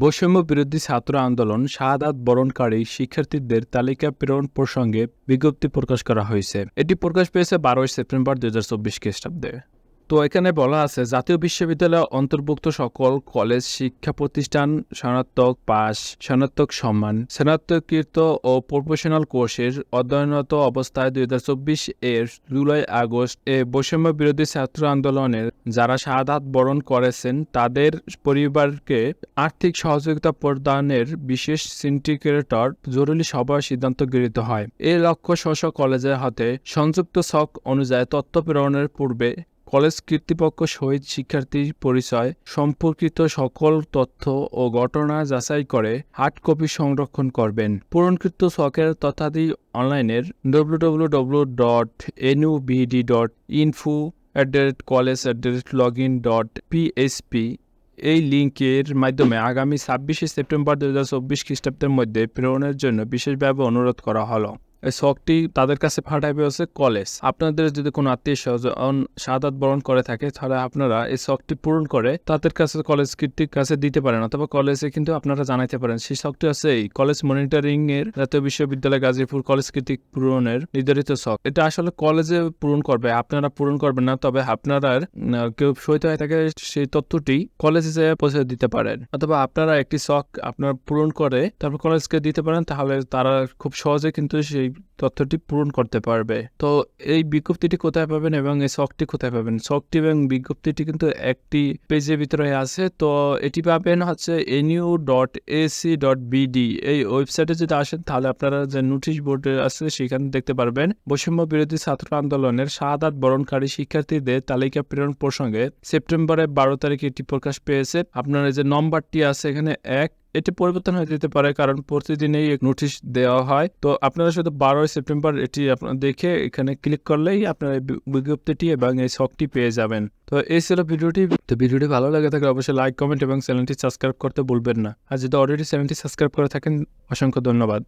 বৈষম্য বিরোধী ছাত্র আন্দোলন শাহাদাত বরণকারী শিক্ষার্থীদের তালিকা প্রেরণ প্রসঙ্গে বিজ্ঞপ্তি প্রকাশ করা হয়েছে। এটি প্রকাশ পেয়েছে বারোই সেপ্টেম্বর দুই হাজার চব্বিশ খ্রিস্টাব্দে। তো এখানে বলা আছে, জাতীয় বিশ্ববিদ্যালয়ে অন্তর্ভুক্ত সকল কলেজ, শিক্ষা প্রতিষ্ঠান, স্নাতক পাস, স্নাতক সম্মান স্নাতকৃত ও প্রফেশনাল কোর্সের অধ্যয়নরত অবস্থায় দুই হাজার চব্বিশ এর জুলাই, আগস্ট এ বৈষম্য বিরোধী ছাত্র আন্দোলনের যারা শাহাদাত বরণ করেছেন, তাদের পরিবারকে আর্থিক সহযোগিতা প্রদানের বিশেষ সিন্ডিকেটর জরুরি সভার সিদ্ধান্ত গৃহীত হয়। এ লক্ষ্য স্ব কলেজের হাতে সংযুক্ত ছক অনুযায়ী তথ্য প্রেরণের পূর্বে কলেজ কর্তৃপক্ষ সহিত শিক্ষার্থীর পরিচয়, সম্পর্কিত সকল তথ্য ও ঘটনা যাচাই করে হার্ড কপি সংরক্ষণ করবেন। পূরণকৃত সকের তথ্যাদি অনলাইনের W W W dot NUBD dot info at the rate college at the rate log in dot PSP এই লিঙ্কের মাধ্যমে আগামী ছাব্বিশে সেপ্টেম্বর দু হাজার চব্বিশ খ্রিস্টাব্দের মধ্যে প্রেরণের জন্য বিশেষভাবে অনুরোধ করা হলো। শখটি তাদের কাছে পাঠাবে হচ্ছে কলেজ। আপনাদের যদি কোনো আত্মীয় স্বজন সাদাত বরণ করে থাকে, তাহলে আপনারা এই শখটি পূরণ করে তাদের কাছে কলেজ কীর্তির কাছে দিতে পারেন, অথবা কলেজে কিন্তু আপনারা জানাইতে পারেন। সেই শখটি হচ্ছে এই কলেজ মনিটরিং এর জাতীয় বিশ্ববিদ্যালয় গাজীপুর কলেজ কীর্তি পূরণের নির্ধারিত শখ। এটা আসলে কলেজে পূরণ করবে, আপনারা পূরণ করবেন না, তবে আপনারা কেউ সহিত হয়ে থাকে সেই তথ্যটি কলেজে যেয়ে পৌঁছে দিতে পারেন। অথবা আপনারা একটি শখ আপনার পূরণ করে তারপর কলেজকে দিতে পারেন, তাহলে তারা খুব সহজে কিন্তু সেই তথ্যটি পূরণ করতে পারবে। তো এই বিজ্ঞপ্তিটি কোথায় পাবেন এবং এই শখটি কোথায় পাবেন? শখটি এবং বিজ্ঞপ্তিটি কিন্তু একটি পেজের ভিতরে আছে। তো এটি পাবেন হচ্ছে NU dot AC dot BD এই ওয়েবসাইটে যদি আসেন, তাহলে আপনারা যে নোটিশ বোর্ডে আছে, সেখানে দেখতে পারবেন। বৈষম্য বিরোধী ছাত্র আন্দোলনের শাহাদাত বরণকারী শিক্ষার্থীদের তালিকা প্রেরণ প্রসঙ্গে সেপ্টেম্বরের বারো তারিখে এটি প্রকাশ পেয়েছে। আপনার যে নম্বরটি আছে, এখানে এক এটি পরিবর্তন হয়ে যেতে পারে, কারণ প্রতিদিনই নোটিশ দেওয়া হয়। তো আপনারা শুধু বারোই সেপ্টেম্বর এটি আপনারা দেখে এখানে ক্লিক করলেই আপনারা বিজ্ঞপ্তিটি এবং এই শখটি পেয়ে যাবেন। তো এই ছিল ভিডিওটি। তো ভিডিওটি ভালো লাগে থাকলে অবশ্যই লাইক কমেন্ট এবং চ্যানেলটি সাবস্ক্রাইব করতে বলবেন না। আর যদি অলরেডি চ্যানেলটি সাবস্ক্রাইব করে থাকেন, অসংখ্য ধন্যবাদ।